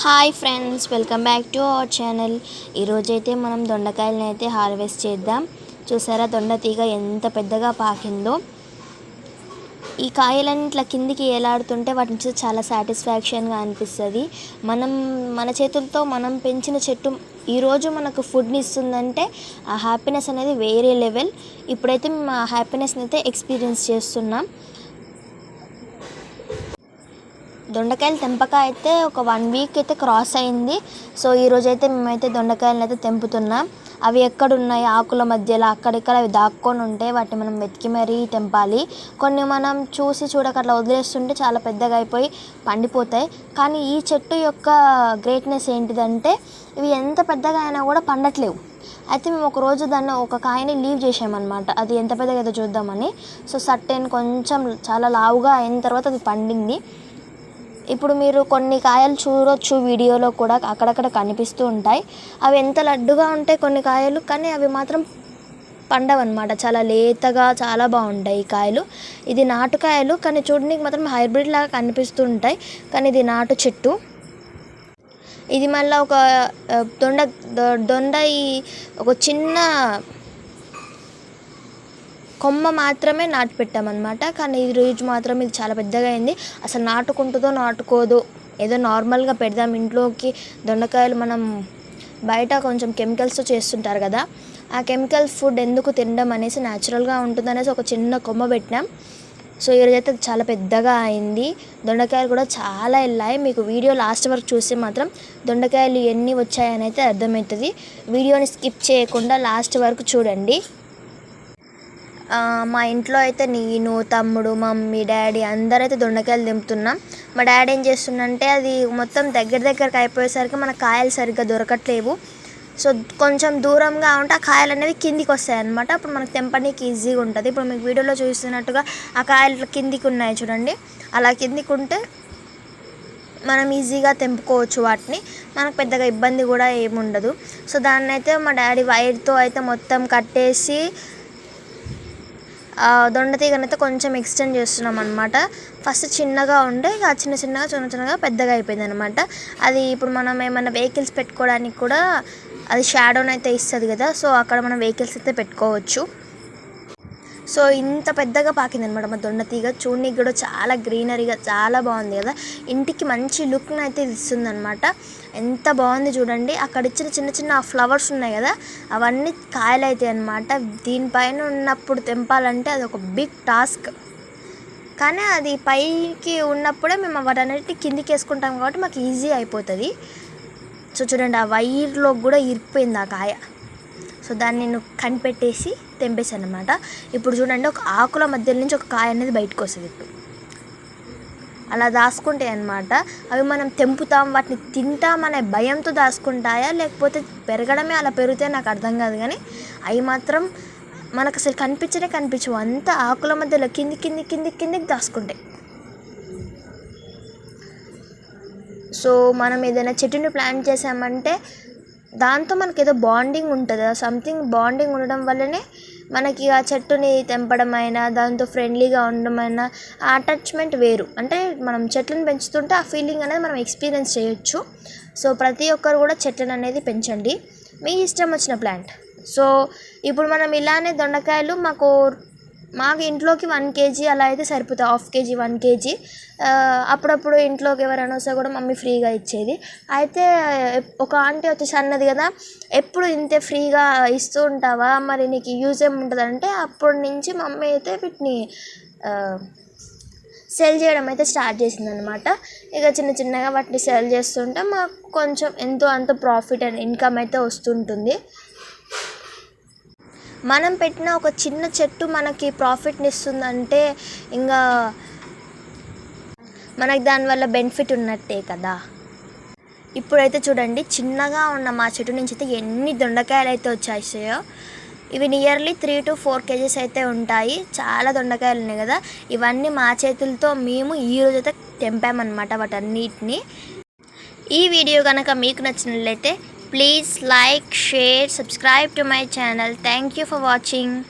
Hi friends welcome back to our channel. ఈరోజైతే మనం దొండకాయలని అయితే హార్వెస్ట్ చేద్దాం. చూసారా దొండ తీగ ఎంత పెద్దగా పాకిందో. ఈ కాయలన్నీ ఇట్లా కిందికి ఏలాడుతుంటే వాటిని చూసి చాలా సాటిస్ఫాక్షన్గా అనిపిస్తుంది. మనం మన చేతులతో మనం పెంచిన చెట్టు ఈరోజు మనకు ఫుడ్ని ఇస్తుందంటే ఆ హ్యాపీనెస్ అనేది వేరే లెవెల్ ఇప్పుడైతే మేము ఆ హ్యాపీనెస్ని అయితే ఎక్స్పీరియన్స్ చేస్తున్నాం. దొండకాయలు తెంపక అయితే ఒక వన్ వీక్ అయితే క్రాస్ అయింది. సో ఈరోజు అయితే మేమైతే దొండకాయలను అయితే తెంపుతున్నాం. అవి ఎక్కడ ఉన్నాయి ఆకుల మధ్యలో అక్కడిక్కడ అవి దాక్కొని ఉంటే వాటిని మనం వెతికి మరీ తెంపాలి. కొన్ని మనం చూసి చూడక అట్లా వదిలేస్తుంటే చాలా పెద్దగా అయిపోయి పండిపోతాయి. కానీ ఈ చెట్టు యొక్క గ్రేట్నెస్ ఏంటిదంటే ఇవి ఎంత పెద్దగా అయినా కూడా పండట్లేవు. అయితే మేము ఒక రోజు దాన్ని ఒక కాయని లీవ్ చేసామన్నమాట అది ఎంత పెద్దగా ఏదో చూద్దామని. సో సట్టెన్ కొంచెం చాలా లావుగా అయిన తర్వాత అది పండింది. ఇప్పుడు మీరు కొన్ని కాయలు చూడొచ్చు వీడియోలో కూడా అక్కడక్కడ కనిపిస్తూ ఉంటాయి. అవి ఎంత లడ్డుగా ఉంటాయి కొన్ని కాయలు కానీ అవి మాత్రం పండవన్నమాట. చాలా లేతగా చాలా బాగుంటాయి ఈ కాయలు. ఇది నాటుకాయలు కానీ చూడడానికి మాత్రం హైబ్రిడ్ లాగా కనిపిస్తూ ఉంటాయి. కానీ ఇది నాటు చెట్టు. ఇది మళ్ళీ ఒక దొండ దొ- దొండ ఈ ఒక చిన్న కొమ్మ మాత్రమే నాటి పెట్టామన్నమాట కానీ ఈ రోజు మాత్రం ఇది చాలా పెద్దగా అయింది. అసలు నాటుకుంటుందో నాటుకోదో ఏదో నార్మల్గా పెడదాం. ఇంట్లోకి దొండకాయలు మనం బయట కొంచెం కెమికల్స్తో చేస్తుంటారు కదా. ఆ కెమికల్ ఫుడ్ ఎందుకు తినడం అనేసి న్యాచురల్గా ఉంటుందనేసి ఒక చిన్న కొమ్మ పెట్టినాం. సో ఈరోజైతే అది చాలా పెద్దగా అయింది. దొండకాయలు కూడా చాలా వెళ్ళాయి. మీకు వీడియో లాస్ట్ వరకు చూస్తే మాత్రం దొండకాయలు ఎన్ని వచ్చాయని అయితే అర్థమవుతుంది. వీడియోని స్కిప్ చేయకుండా లాస్ట్ వరకు చూడండి. మా ఇంట్లో అయితే నేను తమ్ముడు మమ్మీ డాడీ అందరైతే దొండకాయలు దింపుతున్నాం. మా డాడీ ఏం చేస్తుండంటే అది మొత్తం దగ్గర దగ్గరకు అయిపోయేసరికి మన కాయలు సరిగ్గా దొరకట్లేవు. సో కొంచెం దూరంగా ఉంటే ఆ కాయలు అనేవి కిందికి వస్తాయి అనమాట అప్పుడు మనకు తెంపడానికి ఈజీగా ఉంటుంది. ఇప్పుడు మీకు వీడియోలో చూస్తున్నట్టుగా ఆ కాయలు కిందికి ఉన్నాయి చూడండి. అలా కిందికి ఉంటే మనం ఈజీగా తెంపుకోవచ్చు వాటిని. మనకు పెద్దగా ఇబ్బంది కూడా ఏముండదు. సో దాన్ని అయితే మా డాడీ వైర్తో అయితే మొత్తం కట్టేసి దొండతీగనైతే దొండ తీగనైతే కొంచెం ఎక్స్టెండ్ చేస్తున్నాం అనమాట ఫస్ట్ చిన్నగా ఉండే ఆ చిన్న చిన్నగా చిన్న చిన్నగా పెద్దగా అయిపోయింది అనమాట అది ఇప్పుడు మనం ఏమైనా వెహికల్స్ పెట్టుకోవడానికి కూడా అది షాడోని అయితే ఇస్తుంది కదా సో అక్కడ మనం వెహికల్స్ అయితే పెట్టుకోవచ్చు. సో ఇంత పెద్దగా పాకింది అనమాట మా దొండ తీగ. చూడడానికి కూడా చాలా గ్రీనరీగా చాలా బాగుంది కదా. ఇంటికి మంచి లుక్ని అయితే ఇస్తుంది అనమాట ఎంత బాగుంది చూడండి. అక్కడ ఇచ్చిన చిన్న చిన్న ఫ్లవర్స్ ఉన్నాయి కదా. అవన్నీ కాయలు అవుతాయి అనమాట దీనిపైన ఉన్నప్పుడు తెంపాలంటే అది ఒక బిగ్ టాస్క్. కానీ అది పైకి ఉన్నప్పుడే మేము వాటన్నిటి కిందికి వేసుకుంటాం కాబట్టి మాకు ఈజీ అయిపోతుంది. సో చూడండి ఆ వైర్లో కూడా ఇరిపోయింది ఆ కాయ. సో దాన్ని నేను కనిపెట్టేసి తెంపేశాను అనమాట ఇప్పుడు చూడండి ఒక ఆకుల మధ్య నుంచి ఒక కాయ అనేది బయటకు వస్తుంది ఇప్పుడు. అలా దాచుకుంటాయి అనమాట అవి మనం తెంపుతాం వాటిని తింటాం అనే భయంతో దాచుకుంటాయా లేకపోతే పెరగడమే అలా పెరిగితే నాకు అర్థం కాదు కానీ అవి మాత్రం మనకు అసలు కనిపించనే కనిపించవు. అంత ఆకుల మధ్యలో కింది కింది కింది కిందికి దాచుకుంటాయి సో మనం ఏదైనా చెట్టుని ప్లాన్ చేసామంటే దాంతో మనకి ఏదో బాండింగ్ ఉంటుంది సంథింగ్ బాండింగ్ ఉండడం వల్లనే మనకి ఆ చెట్టుని తెంపడం అయినా దాంతో ఫ్రెండ్లీగా ఉండడం అయినా ఆ అటాచ్మెంట్ వేరు. అంటే మనం చెట్లను పెంచుతుంటే ఆ ఫీలింగ్ అనేది మనం ఎక్స్పీరియన్స్ చేయొచ్చు. సో ప్రతి ఒక్కరు కూడా చెట్లను అనేది పెంచండి. మీ ఇష్టం వచ్చిన ప్లాంట్ సో ఇప్పుడు మనం ఇలానే దొండకాయలు మాకు మాకు ఇంట్లోకి వన్ కేజీ అలా అయితే సరిపోతుంది హాఫ్ కేజీ వన్ కేజీ. అప్పుడప్పుడు ఇంట్లోకి ఎవరైనా వస్తే కూడా మమ్మీ ఫ్రీగా ఇచ్చేది. అయితే ఒక ఆంటీ వచ్చేసి అన్నది కదా ఎప్పుడు ఇంతే ఫ్రీగా ఇస్తూ ఉంటావా? మరి నీకు యూజ్ ఏముంటుంది అంటే అప్పటి నుంచి మమ్మీ అయితే వీటిని సెల్ చేయడం అయితే స్టార్ట్ చేసింది అనమాట ఇక చిన్న చిన్నగా వాటిని సెల్ చేస్తుంటే మాకు కొంచెం ఎంతో అంత ప్రాఫిట్ అండ్ ఇన్కమ్ అయితే వస్తుంటుంది. మనం పెట్టిన ఒక చిన్న చెట్టు మనకి ప్రాఫిట్ని ఇస్తుందంటే ఇంకా మనకి దానివల్ల బెనిఫిట్ ఉన్నట్టే కదా. ఇప్పుడైతే చూడండి చిన్నగా ఉన్న మా చెట్టు నుంచి అయితే ఎన్ని దొండకాయలు అయితే వచ్చాయో ఇవి nearly three to four kgs అయితే ఉంటాయి. చాలా దొండకాయలు ఉన్నాయి కదా. ఇవన్నీ మా చేతులతో మేము ఈ అయితే తెంపామన్నమాట వాటన్నిటిని. ఈ వీడియో కనుక మీకు నచ్చినట్లయితే Please like, share, subscribe to my channel. Thank you for watching.